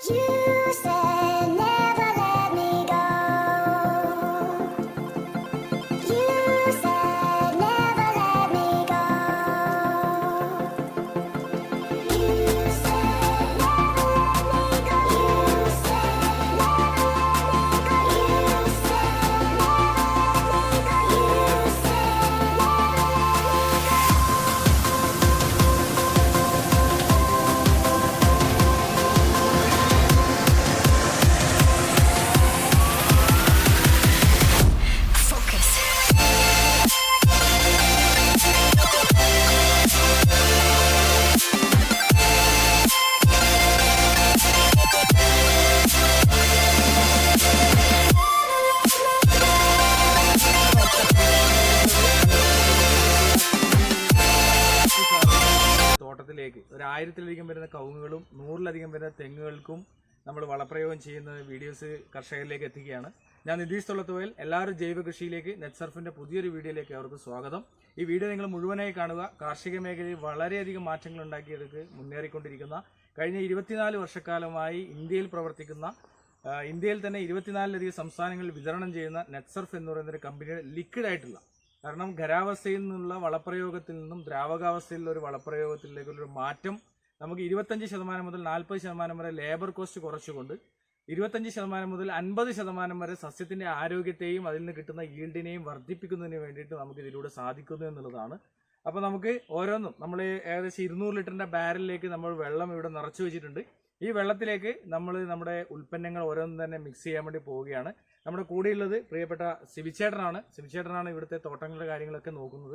You said തോട്ടത്തിലേക്ക് ഒരു ആയിരത്തിലധികം വരുന്ന കവുങ്ങുകളും നൂറിലധികം വരുന്ന തെങ്ങുകൾക്കും നമ്മൾ വളപ്രയോഗം ചെയ്യുന്ന വീഡിയോസ് കർഷകരിലേക്ക് എത്തിക്കുകയാണ്. ഞാൻ നിതീഷ് തൊള്ളത്തുവയൽ എല്ലാവരും ജൈവ കൃഷിയിലേക്ക് നെറ്റ്സർഫിന്റെ പുതിയൊരു വീഡിയോയിലേക്ക് അവർക്ക് സ്വാഗതം. ഈ വീഡിയോ നിങ്ങൾ മുഴുവനായി കാണുക. കാർഷിക മേഖലയിൽ വളരെയധികം മാറ്റങ്ങൾ ഉണ്ടാക്കിയെടുക്ക് മുന്നേറിക്കൊണ്ടിരിക്കുന്ന കഴിഞ്ഞ ഇരുപത്തിനാല് വർഷക്കാലമായി ഇന്ത്യയിൽ പ്രവർത്തിക്കുന്ന ഇന്ത്യയിൽ തന്നെ ഇരുപത്തിനാലിലധികം സംസ്ഥാനങ്ങളിൽ വിതരണം ചെയ്യുന്ന നെറ്റ്സർഫ് എന്ന് പറയുന്ന ഒരു കമ്പനിയുടെ ലിക്വിഡ് ആയിട്ടുള്ള കാരണം ഖരാവസ്ഥയിൽ നിന്നുള്ള വളപ്രയോഗത്തിൽ നിന്നും ദ്രാവകാവസ്ഥയിലുള്ള ഒരു വളപ്രയോഗത്തിലേക്കുള്ളൊരു മാറ്റം നമുക്ക് ഇരുപത്തഞ്ച് ശതമാനം മുതൽ നാൽപ്പത് ശതമാനം വരെ ലേബർ കോസ്റ്റ് കുറച്ചുകൊണ്ട് ഇരുപത്തഞ്ച് ശതമാനം മുതൽ അൻപത് ശതമാനം വരെ സസ്യത്തിന്റെ ആരോഗ്യത്തെയും അതിൽ നിന്ന് കിട്ടുന്ന ഈൽഡിനെയും വർദ്ധിപ്പിക്കുന്നതിന് വേണ്ടിയിട്ട് നമുക്ക് ഇതിലൂടെ സാധിക്കുന്നു എന്നുള്ളതാണ്. അപ്പോൾ നമുക്ക് ഓരോന്നും നമ്മൾ ഏകദേശം ഇരുന്നൂറ് ലിറ്ററിന്റെ ബാരലിലേക്ക് നമ്മൾ വെള്ളം ഇവിടെ നിറച്ചു വെച്ചിട്ടുണ്ട്. ഈ വെള്ളത്തിലേക്ക് നമ്മൾ നമ്മുടെ ഉൽപ്പന്നങ്ങൾ ഓരോന്നും തന്നെ മിക്സ് ചെയ്യാൻ വേണ്ടി പോവുകയാണ്. നമ്മുടെ കൂടെയുള്ളത് പ്രിയപ്പെട്ട സിവിച്ചേട്ടനാണ്. സിവിച്ചേട്ടനാണ് ഇവിടുത്തെ തോട്ടങ്ങളുടെ കാര്യങ്ങളൊക്കെ നോക്കുന്നത്.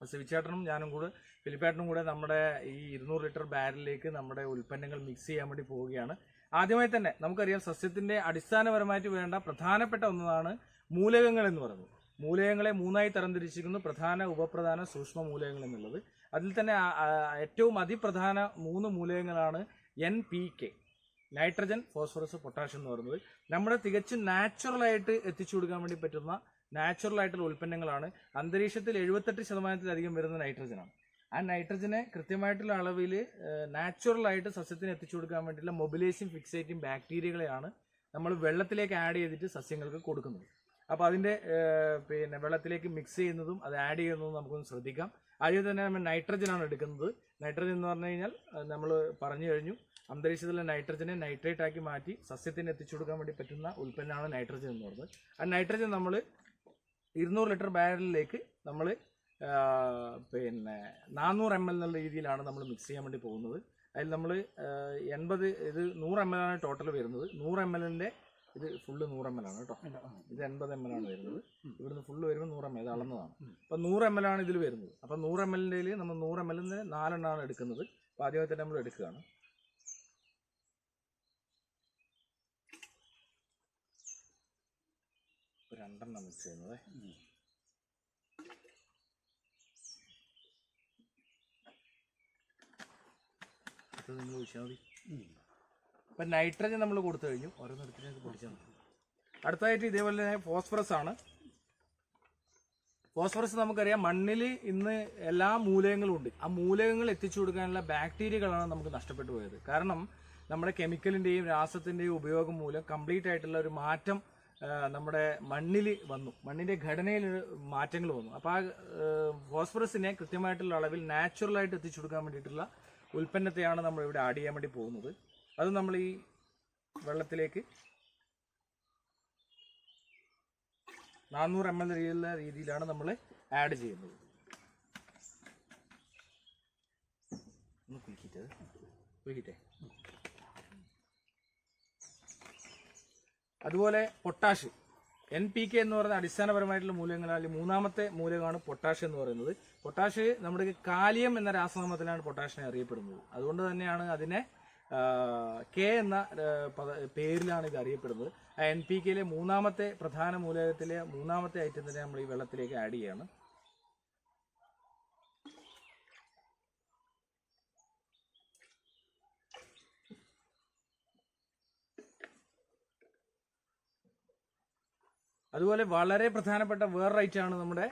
സിവിച്ചേട്ടനും ഞാനും കൂടെ ഫിലിപ്പേട്ടനും കൂടെ നമ്മുടെ ഈ ഇരുന്നൂറ് ലിറ്റർ ബാരലിലേക്ക് നമ്മുടെ ഉൽപ്പന്നങ്ങൾ മിക്സ് ചെയ്യാൻ വേണ്ടി പോവുകയാണ്. ആദ്യമായി തന്നെ നമുക്കറിയാം സസ്യത്തിന്റെ അടിസ്ഥാനപരമായിട്ട് വേണ്ട പ്രധാനപ്പെട്ട ഒന്നാണ് മൂലകങ്ങൾ എന്ന് പറയുന്നത്. മൂലകങ്ങളെ മൂന്നായി തരംതിരിച്ചിരിക്കുന്നു. പ്രധാന ഉപപ്രധാന സൂക്ഷ്മ മൂലകങ്ങൾ എന്നുള്ളത്. അതിൽ തന്നെ ഏറ്റവും അതിപ്രധാന മൂന്ന് മൂലകങ്ങളാണ് N P K nitrogen phosphorus potassium എന്ന് പറയുന്നത്. നമ്മുടെ തികച്ചും നാച്ചുറലായിട്ട് എത്തിച്ചു കൊടുക്കാൻ വേണ്ടി പറ്റുന്ന നാച്ചുറൽ ആയിട്ടുള്ള ഉൽപ്പന്നങ്ങളാണ്. അന്തരീക്ഷത്തിൽ എഴുപത്തെട്ട് ശതമാനത്തിലധികം വരുന്ന നൈട്രജനാണ്. ആ നൈട്രജനെ കൃത്യമായിട്ടുള്ള അളവിൽ നാച്ചുറലായിട്ട് സസ്യത്തിന് എത്തിച്ചു കൊടുക്കാൻ വേണ്ടിയിട്ടുള്ള മൊബിലൈസിങ് ഫിക്സേറ്റിംഗ് ബാക്ടീരിയകളെയാണ് നമ്മൾ വെള്ളത്തിലേക്ക് ആഡ് ചെയ്തിട്ട് സസ്യങ്ങൾക്ക് കൊടുക്കുന്നത്. അപ്പോൾ അതിന്റെ പിന്നെ വെള്ളത്തിലേക്ക് മിക്സ് ചെയ്യുന്നതും അത് ആഡ് ചെയ്യുന്നതും നമുക്കൊന്ന് ശ്രദ്ധിക്കാം. ആദ്യം തന്നെ നമ്മൾ നൈട്രജനാണ് എടുക്കുന്നത്. നൈട്രജൻ എന്ന് പറഞ്ഞു കഴിഞ്ഞാൽ നമ്മൾ പറഞ്ഞു കഴിഞ്ഞു. അന്തരീക്ഷത്തിലെ നൈട്രജനെ നൈട്രേറ്റ് ആക്കി മാറ്റി സസ്യത്തിന് എത്തിച്ചു കൊടുക്കാൻ വേണ്ടി പറ്റുന്ന ഉൽപ്പന്നമാണ് നൈട്രജൻ എന്ന് പറയുന്നത്. ആ നൈട്രജൻ നമ്മൾ ഇരുന്നൂറ് ലിറ്റർ ബാരലിലേക്ക് നമ്മൾ പിന്നെ നാനൂറ് എം എൽ എന്നുള്ള രീതിയിലാണ് നമ്മൾ മിക്സ് ചെയ്യാൻ വേണ്ടി പോകുന്നത്. അതിൽ നമ്മൾ എൺപത് ഇത് നൂറ് എം എൽ ആണ് ടോട്ടൽ വരുന്നത്. നൂറ് എം എല്ലിന്റെ ഇത് ഫുള്ള് നൂറ് എം എൽ ആണ് കേട്ടോ. ഇത് എൺപത് എം എൽ ആണ് വരുന്നത്. ഇവിടുന്ന് ഫുള്ള് വരുമ്പോൾ നൂറ് എം എൽ ഇത് അളന്നതാണ്. അപ്പം നൂറ് എം എൽ ആണ് ഇതിൽ വരുന്നത്. അപ്പം നൂറ് എം എല്ലിന്റെ നമ്മൾ നൂറ് എം എല്ലിന് നാലെണ്ണമാണ് എടുക്കുന്നത്. അപ്പോൾ ആദ്യമായിട്ട് നമ്മൾ എടുക്കുകയാണ്. രണ്ടെണ്ണം മിക്സ് ചെയ്യുന്നത് ഇത് നിങ്ങൾ ഒഴിച്ചാൽ മതി. ഇപ്പം നൈട്രജൻ നമ്മൾ കൊടുത്തു കഴിഞ്ഞു. ഓരോന്നെടുത്തിട്ട് പൊടിച്ചാൽ മതി. അടുത്തതായിട്ട് ഇതേപോലെ തന്നെ ഫോസ്ഫറസ് ആണ്. ഫോസ്ഫറസ് നമുക്കറിയാം മണ്ണിൽ ഇന്ന് എല്ലാ മൂലകങ്ങളും ഉണ്ട്. ആ മൂലകങ്ങൾ എത്തിച്ചു കൊടുക്കാനുള്ള ബാക്ടീരിയകളാണ് നമുക്ക് നഷ്ടപ്പെട്ടു പോയത്. കാരണം നമ്മുടെ കെമിക്കലിന്റെയും രാസത്തിന്റെയും ഉപയോഗം മൂലം കംപ്ലീറ്റ് ആയിട്ടുള്ള ഒരു മാറ്റം നമ്മുടെ മണ്ണിൽ വന്നു. മണ്ണിന്റെ ഘടനയിൽ മാറ്റങ്ങൾ വന്നു. അപ്പോൾ ആ ഫോസ്ഫറസിനെ കൃത്യമായിട്ടുള്ള അളവിൽ നാച്ചുറലായിട്ട് എത്തിച്ചു കൊടുക്കാൻ വേണ്ടിയിട്ടുള്ള ഉൽപ്പന്നത്തെയാണ് നമ്മൾ ഇവിടെ ആഡ് ചെയ്യാൻ വേണ്ടി പോകുന്നത്. അത് നമ്മൾ ഈ വെള്ളത്തിലേക്ക് നാനൂറ് എം എൽ രീതിയിലുള്ള രീതിയിലാണ് നമ്മൾ ആഡ് ചെയ്യുന്നത്. ഒന്ന് കുളിക്കട്ടെ കുലുക്കിട്ടെ അതുപോലെ പൊട്ടാഷ്. എൻ പി കെ എന്ന് പറയുന്ന അടിസ്ഥാനപരമായിട്ടുള്ള മൂലകങ്ങളിൽ മൂന്നാമത്തെ മൂലകമാണ് പൊട്ടാഷ് എന്ന് പറയുന്നത്. പൊട്ടാഷ് നമ്മുടെ കാലിയം എന്ന രാസനാമത്തിലാണ് പൊട്ടാഷിനെ അറിയപ്പെടുന്നത്. അതുകൊണ്ട് തന്നെയാണ് അതിനെ കെ എന്ന പേരിലാണ് ഇത് അറിയപ്പെടുന്നത്. എൻ പി കെയിലെ മൂന്നാമത്തെ പ്രധാന മൂലകത്തിലെ മൂന്നാമത്തെ ഐറ്റം തന്നെ നമ്മൾ ഈ വെള്ളത്തിലേക്ക് ആഡ് ചെയ്യാണ്. അതുപോലെ വളരെ പ്രധാനപ്പെട്ട വേറൊരു ആണ് നമ്മുടെ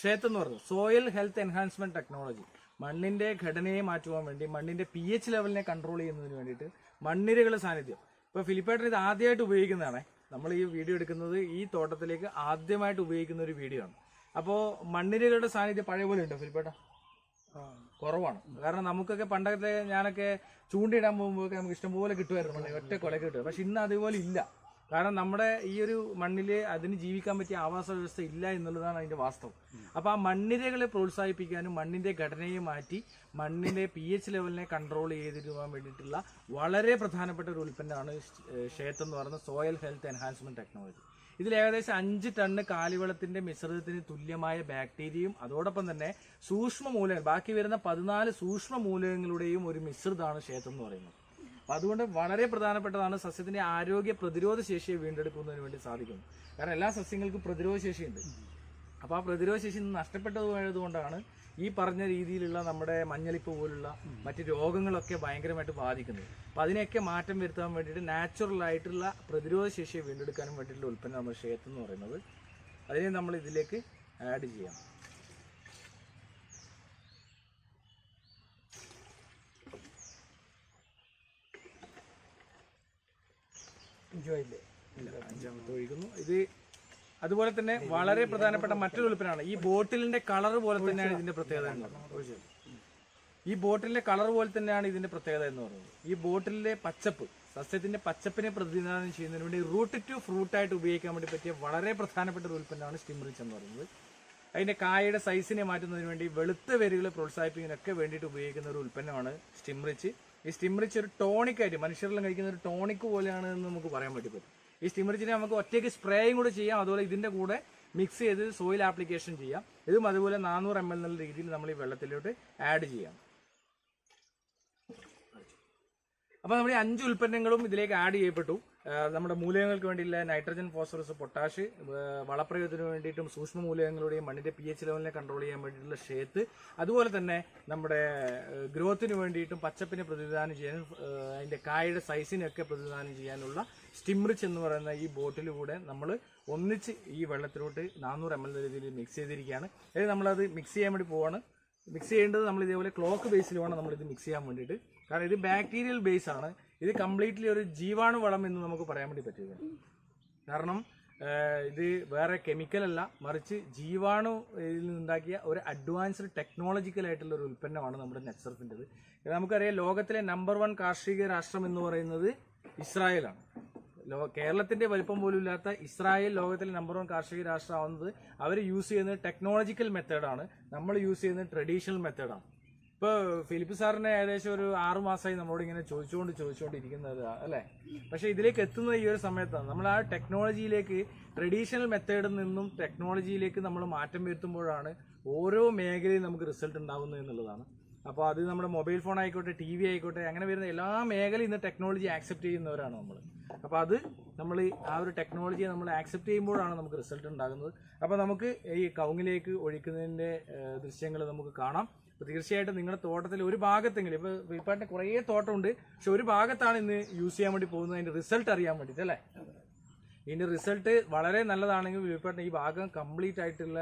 ഷേത്ത് എന്ന് പറയുന്നത്. സോയിൽ ഹെൽത്ത് എൻഹാൻസ്മെന്റ് ടെക്നോളജി മണ്ണിന്റെ ഘടനയെ മാറ്റുവാൻ വേണ്ടി മണ്ണിന്റെ പി എച്ച് ലെവലിനെ കൺട്രോൾ ചെയ്യുന്നതിന് വേണ്ടിയിട്ട് മണ്ണിരകളുടെ സാന്നിധ്യം. ഇപ്പൊ ഫിലിപ്പേട്ടൻ ഇത് ആദ്യമായിട്ട് ഉപയോഗിക്കുന്നതാണ്. നമ്മൾ ഈ വീഡിയോ എടുക്കുന്നത് ഈ തോട്ടത്തിലേക്ക് ആദ്യമായിട്ട് ഉപയോഗിക്കുന്ന ഒരു വീഡിയോ ആണ്. അപ്പോൾ മണ്ണിരകളുടെ സാന്നിധ്യം പഴയ പോലെ ഉണ്ടോ ഫിലിപ്പേട്ട? കുറവാണ്. കാരണം നമുക്കൊക്കെ പണ്ടത്തെ ഞാനൊക്കെ ചൂണ്ടയിടാൻ പോകുമ്പോഴൊക്കെ നമുക്ക് ഇഷ്ടംപോലെ കിട്ടുമായിരുന്നു ഒറ്റ കൊല കിട്ടുക പക്ഷെ ഇന്ന് അതുപോലെ ഇല്ല. കാരണം നമ്മുടെ ഈ ഒരു മണ്ണിൽ അതിന് ജീവിക്കാൻ പറ്റിയ ആവാസ വ്യവസ്ഥ ഇല്ല എന്നുള്ളതാണ് അതിന്റെ വാസ്തവം. അപ്പൊ ആ മണ്ണിരകളെ പ്രോത്സാഹിപ്പിക്കാനും മണ്ണിന്റെ ഘടനയെ മാറ്റി മണ്ണിന്റെ പി എച്ച് ലെവലിനെ കൺട്രോൾ ചെയ്തിരുവാൻ വേണ്ടിയിട്ടുള്ള വളരെ പ്രധാനപ്പെട്ട ഒരു ഉൽപ്പന്നമാണ് ഷേത്ത് എന്ന് പറയുന്ന സോയിൽ ഹെൽത്ത് എൻഹാൻസ്മെന്റ് ടെക്നോളജി ഇതിൽ ഏകദേശം അഞ്ച് ടണ്ണ് കാലിവളത്തിന്റെ മിശ്രിതത്തിന് തുല്യമായ ബാക്ടീരിയയും അതോടൊപ്പം തന്നെ സൂക്ഷ്മ മൂലകൾ ബാക്കി വരുന്ന പതിനാല് സൂക്ഷ്മ മൂലകങ്ങളുടെയും ഒരു മിശ്രിതമാണ് ക്ഷേത്രം എന്ന് പറയുന്നത്. അതുകൊണ്ട് വളരെ പ്രധാനപ്പെട്ടതാണ് സസ്യത്തിന്റെ ആരോഗ്യ പ്രതിരോധ ശേഷിയെ വീണ്ടെടുക്കുന്നതിന് വേണ്ടി സാധിക്കുന്നു. കാരണം എല്ലാ സസ്യങ്ങൾക്കും പ്രതിരോധ ശേഷിയുണ്ട്. അപ്പോൾ ആ പ്രതിരോധ ശേഷി നഷ്ടപ്പെട്ടതുമായതുകൊണ്ടാണ് ഈ പറഞ്ഞ രീതിയിലുള്ള നമ്മുടെ മഞ്ഞളിപ്പ് പോലുള്ള മറ്റ് രോഗങ്ങളൊക്കെ ഭയങ്കരമായിട്ട് ബാധിക്കുന്നത്. അപ്പോൾ അതിനെയൊക്കെ മാറ്റം വരുത്താൻ വേണ്ടിയിട്ട് നാച്ചുറൽ ആയിട്ടുള്ള പ്രതിരോധ ശേഷിയെ വീണ്ടെടുക്കാനും വേണ്ടിയിട്ടുള്ള ഉൽപ്പന്നം നമ്മുടെ ക്ഷേത്രം എന്ന് പറയുന്നത് അതിനെ നമ്മൾ ഇതിലേക്ക് ആഡ് ചെയ്യാം. ഇല്ല? അഞ്ചാമത്തെ ഒഴിക്കുന്നു. ഇത് അതുപോലെ തന്നെ വളരെ പ്രധാനപ്പെട്ട മറ്റൊരു ഉൽപ്പന്നമാണ്. ഈ ബോട്ടിലിന്റെ കളർ പോലെ തന്നെയാണ് ഇതിന്റെ പ്രത്യേകത എന്ന് പറയുന്നത്. ഈ ബോട്ടിലിന്റെ കളർ പോലെ തന്നെയാണ് ഇതിന്റെ പ്രത്യേകത എന്ന് പറയുന്നത്. ഈ ബോട്ടിലിലെ പച്ചപ്പ് സസ്യത്തിന്റെ പച്ചപ്പിനെ പ്രതിനിധാനം ചെയ്യുന്നതിന് വേണ്ടി റൂട്ട് ടു ഫ്രൂട്ട് ആയിട്ട് ഉപയോഗിക്കാൻ വേണ്ടി പറ്റിയ വളരെ പ്രധാനപ്പെട്ട ഒരു ഉൽപ്പന്നമാണ് സ്റ്റിംറിച്ച് എന്ന് പറയുന്നത്. അതിന്റെ കായയുടെ സൈസിനെ മാറ്റുന്നതിന് വേണ്ടി വെളുത്ത വേരുകളെ പ്രോത്സാഹിപ്പിക്കുന്നതിനൊക്കെ വേണ്ടിയിട്ട് ഉപയോഗിക്കുന്ന ഒരു ഉൽപ്പന്നമാണ് സ്റ്റിംറിച്ച് ഈ സ്റ്റിമറിച്ച് ഒരു ടോണിക് ആയിട്ട് മനുഷ്യരെല്ലാം കഴിക്കുന്ന ഒരു ടോണിക് പോലെയാണ് എന്ന് നമുക്ക് പറയാൻ പറ്റും. ഈ സ്റ്റിമറിച്ചിനെ നമുക്ക് ഒറ്റയ്ക്ക് സ്പ്രേയും കൂടെ ചെയ്യാം അതുപോലെ ഇതിന്റെ കൂടെ മിക്സ് ചെയ്ത് സോയിൽ ആപ്ലിക്കേഷൻ ചെയ്യാം. ഇതും അതുപോലെ നാനൂറ് എം എൽ എന്നുള്ള രീതിയിൽ നമ്മൾ ഈ വെള്ളത്തിലോട്ട് ആഡ് ചെയ്യാം. അപ്പോൾ നമ്മുടെ അഞ്ച് ഉൽപ്പന്നങ്ങളും ഇതിലേക്ക് ആഡ് ചെയ്യപ്പെട്ടു. നമ്മുടെ മൂലകങ്ങൾക്ക് വേണ്ടിയുള്ള നൈട്രജൻ ഫോസ്ഫറസ് പൊട്ടാഷ് വളപ്രയോഗത്തിന് വേണ്ടിയിട്ടും സൂക്ഷ്മ മൂലകങ്ങളുടെയും മണ്ണിന്റെ പി എച്ച് ലെവലിനെ കൺട്രോൾ ചെയ്യാൻ വേണ്ടിയിട്ടുള്ള ഷേത്ത് അതുപോലെ തന്നെ നമ്മുടെ ഗ്രോത്തിന് വേണ്ടിയിട്ടും പച്ചപ്പിനെ പ്രതിനിധാനം ചെയ്യാനും അതിന്റെ കായയുടെ സൈസിനൊക്കെ പ്രതിനിധാനം ചെയ്യാനുള്ള സ്റ്റിംറിച്ച് എന്ന് പറയുന്ന ഈ ബോട്ടിലൂടെ നമ്മൾ ഒന്നിച്ച് ഈ വെള്ളത്തിലോട്ട് നാനൂറ് എം എൽ രീതിയിൽ മിക്സ് ചെയ്തിരിക്കുകയാണ്. അതായത് നമ്മളത് മിക്സ് ചെയ്യാൻ വേണ്ടി പോവാണ്. മിക്സ് ചെയ്യേണ്ടത് നമ്മൾ ഇതേപോലെ ക്ലോക്ക് ബേസിൽ വേണം നമ്മൾ ഇത് മിക്സ് ചെയ്യാൻ വേണ്ടിയിട്ട്. കാരണം ഇത് ബാക്ടീരിയൽ ബേസ് ആണ്. ഇത് കംപ്ലീറ്റ്ലി ഒരു ജീവാണു വളം എന്ന് നമുക്ക് പറയാൻ വേണ്ടി പറ്റില്ല കാരണം ഇത് വേറെ കെമിക്കൽ അല്ല മറിച്ച് ജീവാണു ഇതിൽ നിന്നുണ്ടാക്കിയ ഒരു അഡ്വാൻസ്ഡ് ടെക്നോളജിക്കൽ ആയിട്ടുള്ള ഒരു ഉൽപ്പന്നമാണ് നമ്മുടെ നെറ്റ്സർഫിന്റെത്. നമുക്കറിയാം ലോകത്തിലെ നമ്പർ വൺ കാർഷിക രാഷ്ട്രം എന്ന് പറയുന്നത് ഇസ്രായേലാണ്. ലോ കേരളത്തിന്റെ വലിപ്പം പോലും ഇല്ലാത്ത ഇസ്രായേൽ ലോകത്തിലെ നമ്പർ വൺ കാർഷിക രാഷ്ട്രമാവുന്നത് അവർ യൂസ് ചെയ്യുന്നത് ടെക്നോളജിക്കൽ മെത്തേഡാണ്. നമ്മൾ യൂസ് ചെയ്യുന്നത് ട്രഡീഷണൽ മെത്തേഡാണ്. ഇപ്പോൾ ഫിലിപ്പ് സാറിനെ ഏകദേശം ഒരു ആറു മാസമായി നമ്മളോട് ഇങ്ങനെ ചോദിച്ചുകൊണ്ട് ചോദിച്ചുകൊണ്ടിരിക്കുന്നത് അല്ലേ? പക്ഷെ ഇതിലേക്ക് എത്തുന്നത് ഈ ഒരു സമയത്താണ്. നമ്മൾ ആ ടെക്നോളജിയിലേക്ക് ട്രഡീഷണൽ മെത്തേഡിൽ നിന്നും ടെക്നോളജിയിലേക്ക് നമ്മൾ മാറ്റം വരുത്തുമ്പോഴാണ് ഓരോ മേഖലയിൽ നമുക്ക് റിസൾട്ട് ഉണ്ടാകുന്നത് എന്നുള്ളതാണ്. അപ്പോൾ അത് നമ്മുടെ മൊബൈൽ ഫോൺ ആയിക്കോട്ടെ ടി വി ആയിക്കോട്ടെ അങ്ങനെ വരുന്ന എല്ലാ മേഖലയും ഇന്ന് ടെക്നോളജി ആക്സെപ്റ്റ് ചെയ്യുന്നവരാണ് നമ്മൾ. അപ്പോൾ അത് നമ്മൾ ആ ഒരു ടെക്നോളജിയെ നമ്മൾ ആക്സെപ്റ്റ് ചെയ്യുമ്പോഴാണ് നമുക്ക് റിസൾട്ട് ഉണ്ടാകുന്നത്. അപ്പോൾ നമുക്ക് ഈ കൗങ്ങിലേക്ക് ഒഴിക്കുന്നതിന്റെ ദൃശ്യങ്ങൾ നമുക്ക് കാണാം. അപ്പോൾ തീർച്ചയായിട്ടും നിങ്ങളുടെ തോട്ടത്തിൽ ഒരു ഭാഗത്തെങ്കിലും ഇപ്പോൾ വിൽപ്പാട്ടിന് കുറേ തോട്ടമുണ്ട് പക്ഷെ ഒരു ഭാഗത്താണ് ഇന്ന് യൂസ് ചെയ്യാൻ വേണ്ടി പോകുന്നത്. അതിന്റെ റിസൾട്ട് അറിയാൻ വേണ്ടിയിട്ട് അല്ലേ? ഇതിന്റെ റിസൾട്ട് വളരെ നല്ലതാണെങ്കിൽ വിൽപ്പാട്ടിന് ഈ ഭാഗം കംപ്ലീറ്റ് ആയിട്ടുള്ള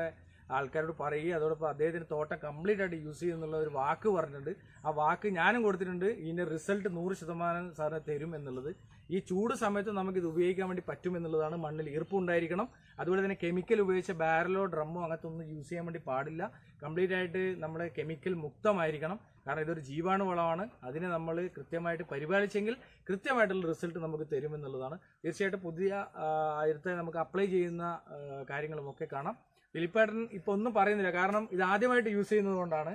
ആൾക്കാരോട് പറയുകയും അതോടൊപ്പം അദ്ദേഹത്തിന് തോട്ടം കംപ്ലീറ്റ് ആയിട്ട് യൂസ് ചെയ്യുന്നുള്ള ഒരു വാക്ക് പറഞ്ഞിട്ടുണ്ട്. ആ വാക്ക് ഞാനും കൊടുത്തിട്ടുണ്ട്. ഇതിന്റെ റിസൾട്ട് നൂറ് ശതമാനം സാറിന് തരും എന്നുള്ളത്. ഈ ചൂട് സമയത്ത് നമുക്ക് ഇത് ഉപയോഗിക്കാൻ വേണ്ടി പറ്റും എന്നുള്ളതാണ് മണ്ണിൽ ഈർപ്പം ഉണ്ടായിരിക്കണം. അതുപോലെ തന്നെ കെമിക്കൽ ഉപയോഗിച്ച ബാരലോ ഡ്രമ്മോ അങ്ങനത്തെ ഒന്നും യൂസ് ചെയ്യാൻ വേണ്ടി പാടില്ല. കംപ്ലീറ്റ് ആയിട്ട് നമ്മൾ കെമിക്കൽ മുക്തമായിരിക്കണം. കാരണം ഇതൊരു ജീവാണു വളമാണ്. അതിനെ നമ്മൾ കൃത്യമായിട്ട് പരിപാലിച്ചെങ്കിൽ കൃത്യമായിട്ടുള്ള റിസൾട്ട് നമുക്ക് തരുമെന്നുള്ളതാണ് തീർച്ചയായിട്ടും പുതിയ ആയിരത്തെ നമുക്ക് അപ്ലൈ ചെയ്യുന്ന കാര്യങ്ങളുമൊക്കെ കാണാം. ഫിലിപ്പേട്ടൻ ഇപ്പൊ ഒന്നും പറയുന്നില്ല. കാരണം ഇത് ആദ്യമായിട്ട് യൂസ് ചെയ്യുന്നത് കൊണ്ടാണ്.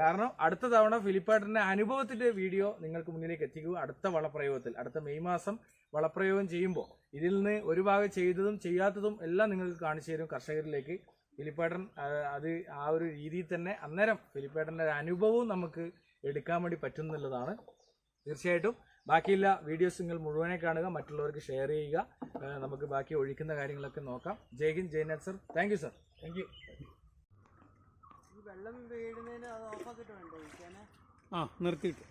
കാരണം അടുത്ത തവണ ഫിലിപ്പേട്ടന്റെ അനുഭവത്തിന്റെ വീഡിയോ നിങ്ങൾക്ക് മുന്നിലേക്ക് എത്തിക്കുക. അടുത്ത വളപ്രയോഗത്തിൽ അടുത്ത മെയ് മാസം വളപ്രയോഗം ചെയ്യുമ്പോൾ ഇതിൽ നിന്ന് ഒരു ഭാഗം ചെയ്തതും ചെയ്യാത്തതും എല്ലാം നിങ്ങൾക്ക് കാണിച്ചു തരും കർഷകരിലേക്ക്. ഫിലിപ്പേട്ടൻ അത് ആ ഒരു രീതിയിൽ തന്നെ അന്നേരം ഫിലിപ്പേട്ടന്റെ ഒരു അനുഭവവും നമുക്ക് എടുക്കാൻ വേണ്ടി പറ്റും എന്നുള്ളതാണ്. തീർച്ചയായിട്ടും ബാക്കിയുള്ള വീഡിയോസ് നിങ്ങൾ മുഴുവനെ കാണുക മറ്റുള്ളവർക്ക് ഷെയർ ചെയ്യുക. നമുക്ക് ബാക്കി ഒഴിക്കുന്ന കാര്യങ്ങളൊക്കെ നോക്കാം. Jai Hind Jai sir. Thank you sir thank you ഈ വെള്ളം വീഴുന്നതിന് അത് ഓഫാക്കിട്ട് വേണ്ടോ? ആ നിർത്തിയിട്ട്.